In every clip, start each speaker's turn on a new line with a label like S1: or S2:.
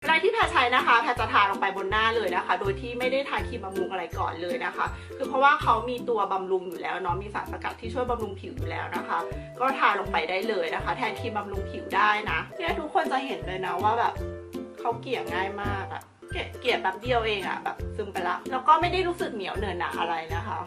S1: เวลาที่แพรใช้นะคะแพรจะทาลงไปบนหน้าเลยนะคะ โดยที่ไม่ได้ทาครีมบำรุงอะไรก่อนเลยนะคะ คือเพราะว่าเขามีตัวบำรุงอยู่แล้วเนาะมีสารสกัดที่ช่วยบำรุงผิวอยู่แล้วนะคะ ก็ทาลงไปได้เลยนะคะ แทนครีมบำรุงผิวได้นะเนี่ยทุกคนจะเห็นเลยนะว่าแบบเขาเกลี่ยง่ายมากอะเกลี่ยเกลี่ยแบบเดียวเองอะแบบซึมไปละแล้วก็ไม่ได้รู้สึกเหนียวเหนอะหนะอะไรนะคะ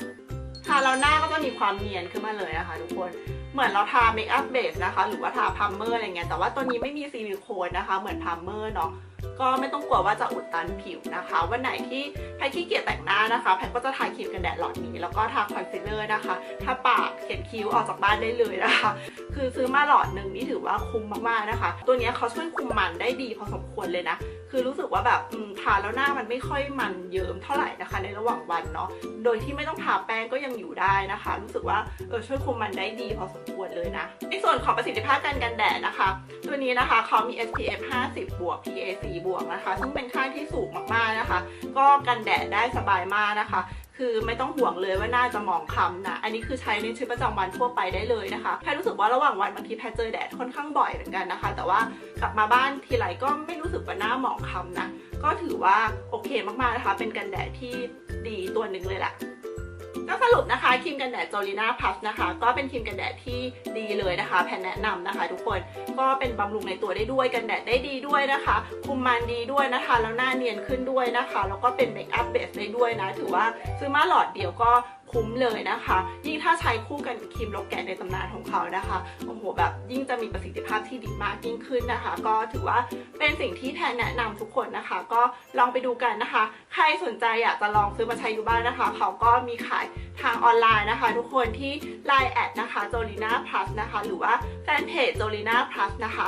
S1: ทาแล้วหน้าก็จะมีความเนียนขึ้นมาเลยนะคะ ทุกคน เหมือนเราทาเมคอัพเบสนะคะ หรือว่าทาพัมเมอร์อะไรเงี้ยแต่ว่าตัวนี้ไม่มีซิลิโคนนะคะ เหมือนพัมเมอร์เนาะก็ไม่ต้องกลัวว่าจะอุดตันผิวนะคะ วันไหนที่แพทขี้เกียจแต่งหน้านะคะ แพทก็จะทาครีมกันแดดหลอดนี้แล้วก็ทาคอนซีลเลอร์นะคะทาปากเขียนคิ้วออกจากบ้านได้เลยนะคะ คือซื้อมาหลอดหนึ่งนี่ถือว่าคุ้มมากๆนะคะ ตัวนี้เขาช่วยคุมมันได้ดีพอสมควรเลยนะ คือรู้สึกว่าแบบทาแล้วหน้ามันไม่ค่อยมันเยิ้มเท่าไหร่นะคะ ในระหว่างวันเนาะโดยที่ไม่ต้องทาแป้งก็ยังอยู่ได้นะคะ รู้สึกว่าเออช่วยคุมมันได้ดีพอสมควรเลยนะ ในส่วนของประสิทธิภาพการกันแดดนะคะ ตัวนี้นะคะเขามี SPF 50 บวก PA 4บวกนะคะ ซึ่งเป็นค่าที่สูงมากๆนะคะ ก็กันแดดได้สบายมากนะคะ คือไม่ต้องห่วงเลยว่าหน้าจะหมองคำนะอันนี้คือใช้ในชีวิตประจำวันทั่วไปได้เลยนะคะแพรรู้สึกว่าระหว่างวันบางทีแพรเจอแดดค่อนข้างบ่อยเหมือนกันนะคะ แต่ว่ากลับมาบ้านทีไรก็ไม่รู้สึกว่าหน้าหมองคำนะก็ถือว่าโอเคมากๆนะคะ เป็นกันแดดที่ดีตัวหนึ่งเลยแหละ ก็สรุปนะคะครีมกันแดดจอลีน่าพัสนะคะ ก็เป็นครีมกันแดดที่ดีเลยนะคะ แพนแนะนำนะคะ ทุกคนก็เป็นบำรุงในตัวได้ด้วยกันแดดได้ดีด้วยนะคะ คุมมันดีด้วยนะคะ แล้วหน้าเนียนขึ้นด้วยนะคะ แล้วก็เป็นเมคอัพเบสได้ด้วยนะ ถือว่าซื้อมาหลอดเดียวก็ คุ้มเลยนะคะ ยิ่งถ้าใช้คู่กันกับครีมโลแกนในตำนานของเขานะคะโอ้โหแบบยิ่งจะมีประสิทธิภาพที่ดีมากยิ่งขึ้นนะคะ ก็ถือว่าเป็นสิ่งที่แพนแนะนำทุกคนนะคะ ก็ลองไปดูกันนะคะ ใครสนใจอยากจะลองซื้อมาใช้อยู่บ้านนะคะ เขาก็มีขายทางออนไลน์นะคะ ทุกคนที่ Line แอดนะคะ j o l i n a Plus นะคะ หรือว่าแฟนเพจ j o l i n a Plus นะคะ